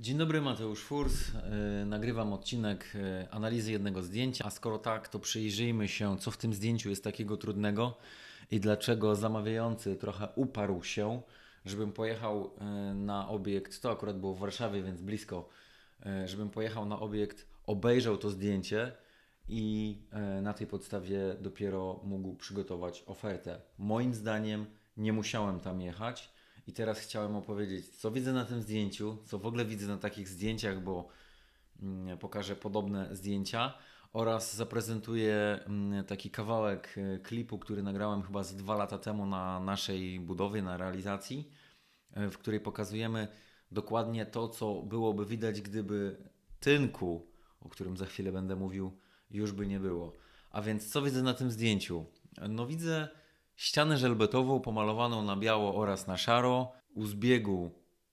Dzień dobry, Mateusz Furs. Yy, nagrywam odcinek yy, analizy jednego zdjęcia. A skoro tak, to przyjrzyjmy się, co w tym zdjęciu jest takiego trudnego i dlaczego zamawiający trochę uparł się, żebym pojechał yy, na obiekt. To akurat było w Warszawie, więc blisko. Żebym pojechał na obiekt, obejrzał to zdjęcie i na tej podstawie dopiero mógł przygotować ofertę. Moim zdaniem nie musiałem tam jechać. I teraz chciałem opowiedzieć, co widzę na tym zdjęciu, co w ogóle widzę na takich zdjęciach, bo mm, pokażę podobne zdjęcia oraz zaprezentuję mm, taki kawałek e, klipu, który nagrałem chyba z dwa lata temu na naszej budowie, na realizacji, e, w której pokazujemy dokładnie to, co byłoby widać, gdyby tynku, o którym za chwilę będę mówił, już by nie było. A więc co widzę na tym zdjęciu? No widzę ścianę żelbetową pomalowaną na biało oraz na szaro, u zbiegu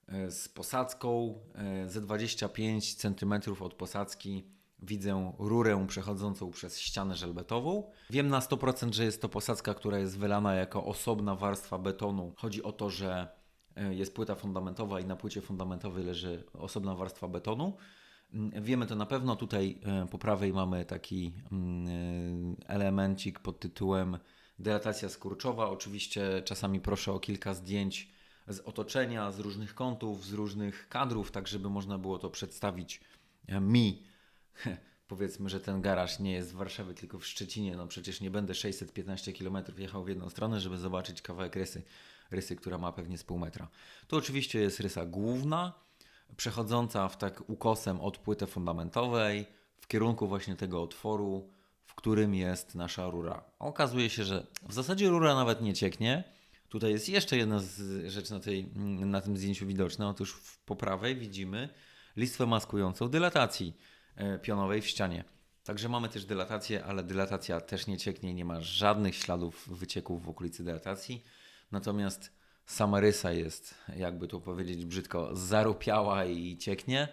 e, z posadzką e, ze 25 cm od posadzki widzę rurę przechodzącą przez ścianę żelbetową. Wiem na 100%, że jest to posadzka, która jest wylana jako osobna warstwa betonu. Chodzi o to, że e, jest płyta fundamentowa i na płycie fundamentowej leży osobna warstwa betonu. Mm, Wiemy to na pewno. Tutaj po prawej mamy taki mm, elemencik pod tytułem Delatacja skurczowa. Oczywiście czasami proszę o kilka zdjęć z otoczenia, z różnych kątów, z różnych kadrów, tak żeby można było to przedstawić e, mi. Powiedzmy, że ten garaż nie jest w Warszawie, tylko w Szczecinie. No przecież nie będę 615 km jechał w jedną stronę, żeby zobaczyć kawałek rysy, rysy, która ma pewnie z pół metra. Tu oczywiście jest rysa główna, przechodząca w tak ukosem od płyty fundamentowej w kierunku właśnie tego otworu, w którym jest nasza rura. Okazuje się, że w zasadzie rura nawet nie cieknie. Tutaj jest jeszcze jedna z rzeczy na, tej, na tym zdjęciu widoczna. Otóż po prawej widzimy listwę maskującą dylatacji e, pionowej w ścianie. Także mamy też dylatację, ale dylatacja też nie cieknie, nie ma żadnych śladów wycieków w okolicy dylatacji. Natomiast sama rysa jest, jakby to powiedzieć brzydko, zarupiała i cieknie.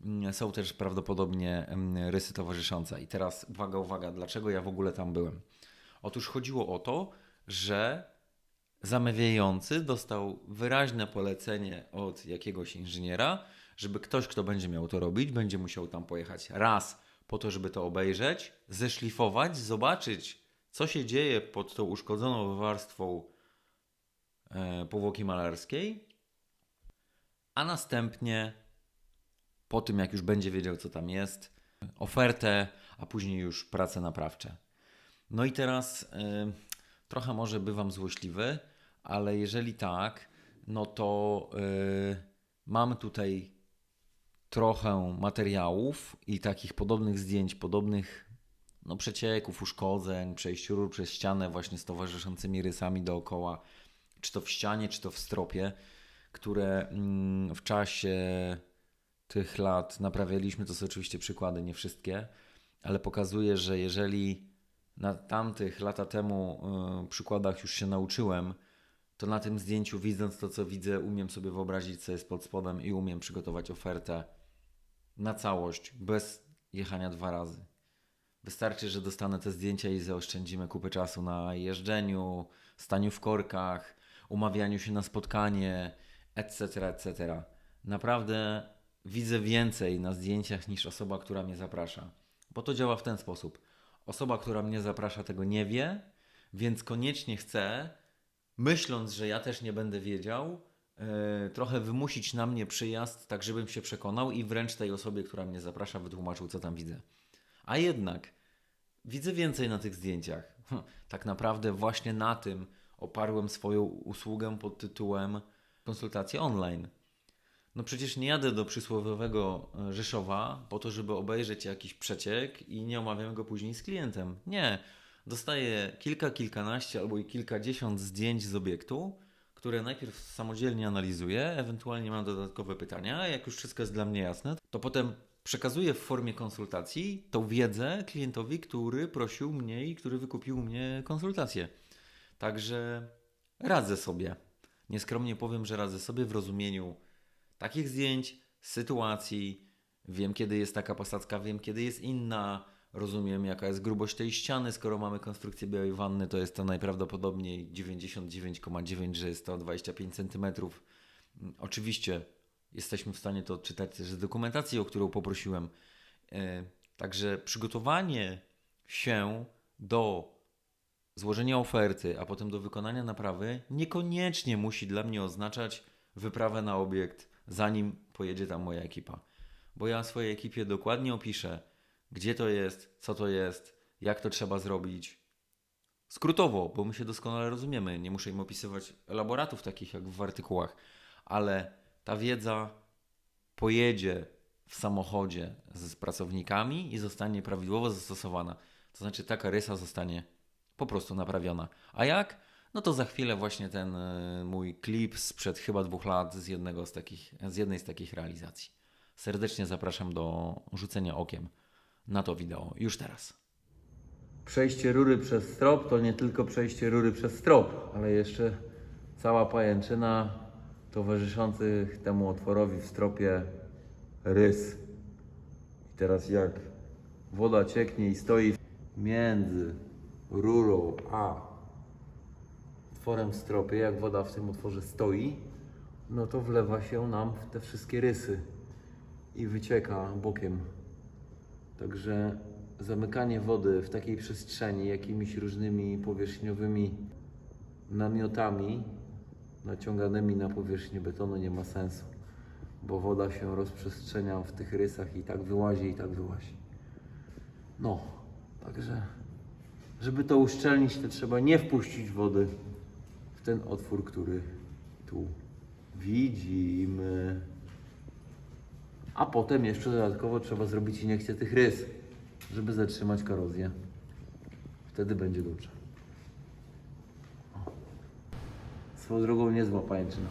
Mm, Są też prawdopodobnie mm, rysy towarzyszące. I teraz uwaga, uwaga, dlaczego ja w ogóle tam byłem? Otóż chodziło o to, że zamawiający dostał wyraźne polecenie od jakiegoś inżyniera, żeby ktoś, kto będzie miał to robić, będzie musiał tam pojechać raz po to, żeby to obejrzeć, zeszlifować, zobaczyć, co się dzieje pod tą uszkodzoną warstwą e, powłoki malarskiej, a następnie po tym, jak już będzie wiedział, co tam jest, ofertę, a później już prace naprawcze. No i teraz y, trochę może bywam złośliwy, ale jeżeli tak, no to y, mam tutaj trochę materiałów i takich podobnych zdjęć, podobnych no, przecieków, uszkodzeń, przejść rur przez ścianę właśnie z towarzyszącymi rysami dookoła, czy to w ścianie, czy to w stropie, które mm, w czasie tych lat naprawialiśmy. To są oczywiście przykłady, nie wszystkie, ale pokazuje, że jeżeli na tamtych lata temu y, przykładach już się nauczyłem, to na tym zdjęciu, widząc to, co widzę, umiem sobie wyobrazić, co jest pod spodem i umiem przygotować ofertę na całość, bez jechania dwa razy. Wystarczy, że dostanę te zdjęcia i zaoszczędzimy kupę czasu na jeżdżeniu, staniu w korkach, umawianiu się na spotkanie, etc., etc. Naprawdę widzę więcej na zdjęciach niż osoba, która mnie zaprasza. Bo to działa w ten sposób. Osoba, która mnie zaprasza, tego nie wie, więc koniecznie chce, myśląc, że ja też nie będę wiedział, yy, trochę wymusić na mnie przyjazd, tak żebym się przekonał i wręcz tej osobie, która mnie zaprasza, wytłumaczył, co tam widzę. A jednak widzę więcej na tych zdjęciach. Hm, tak naprawdę właśnie na tym oparłem swoją usługę pod tytułem konsultacja online. No przecież nie jadę do przysłowiowego e, Rzeszowa po to, żeby obejrzeć jakiś przeciek i nie omawiam go później z klientem. Nie. Dostaję kilka, kilkanaście albo i kilkadziesiąt zdjęć z obiektu, które najpierw samodzielnie analizuję, ewentualnie mam dodatkowe pytania, jak już wszystko jest dla mnie jasne, to potem przekazuję w formie konsultacji tą wiedzę klientowi, który prosił mnie i który wykupił mnie konsultację. Także radzę sobie. Nieskromnie powiem, że radzę sobie w rozumieniu takich zdjęć, sytuacji. Wiem, kiedy jest taka posadzka, wiem, kiedy jest inna. Rozumiem, jaka jest grubość tej ściany. Skoro mamy konstrukcję białej wanny, to jest to najprawdopodobniej 99,9, że jest to 25 cm. Oczywiście jesteśmy w stanie to odczytać też z dokumentacji, o którą poprosiłem. E, Także przygotowanie się do złożenia oferty, a potem do wykonania naprawy, niekoniecznie musi dla mnie oznaczać wyprawę na obiekt, zanim pojedzie tam moja ekipa. Bo ja swojej ekipie dokładnie opiszę, gdzie to jest, co to jest, jak to trzeba zrobić. Skrótowo, bo my się doskonale rozumiemy. Nie muszę im opisywać elaboratów takich jak w artykułach, ale ta wiedza pojedzie w samochodzie z pracownikami i zostanie prawidłowo zastosowana. To znaczy taka rysa zostanie po prostu naprawiona. A jak? No to za chwilę właśnie ten y, mój klip sprzed chyba dwóch lat z, jednego z, takich, z jednej z takich realizacji. Serdecznie zapraszam do rzucenia okiem na to wideo już teraz. Przejście rury przez strop to nie tylko przejście rury przez strop, ale jeszcze cała pajęczyna towarzyszących temu otworowi w stropie rys. I teraz jak woda cieknie i stoi między rurą a otworem w stropie, jak woda w tym otworze stoi, no to wlewa się nam w te wszystkie rysy i wycieka bokiem. Także zamykanie wody w takiej przestrzeni jakimiś różnymi powierzchniowymi namiotami naciąganymi na powierzchnię betonu nie ma sensu, bo woda się rozprzestrzenia w tych rysach i tak wyłazi, i tak wyłazi. No, także żeby to uszczelnić, to trzeba nie wpuścić wody ten otwór, który tu widzimy. A potem jeszcze dodatkowo trzeba zrobić iniekcję tych rys, żeby zatrzymać korozję. Wtedy będzie dobrze. Swoją drogą niezła pajęczyna.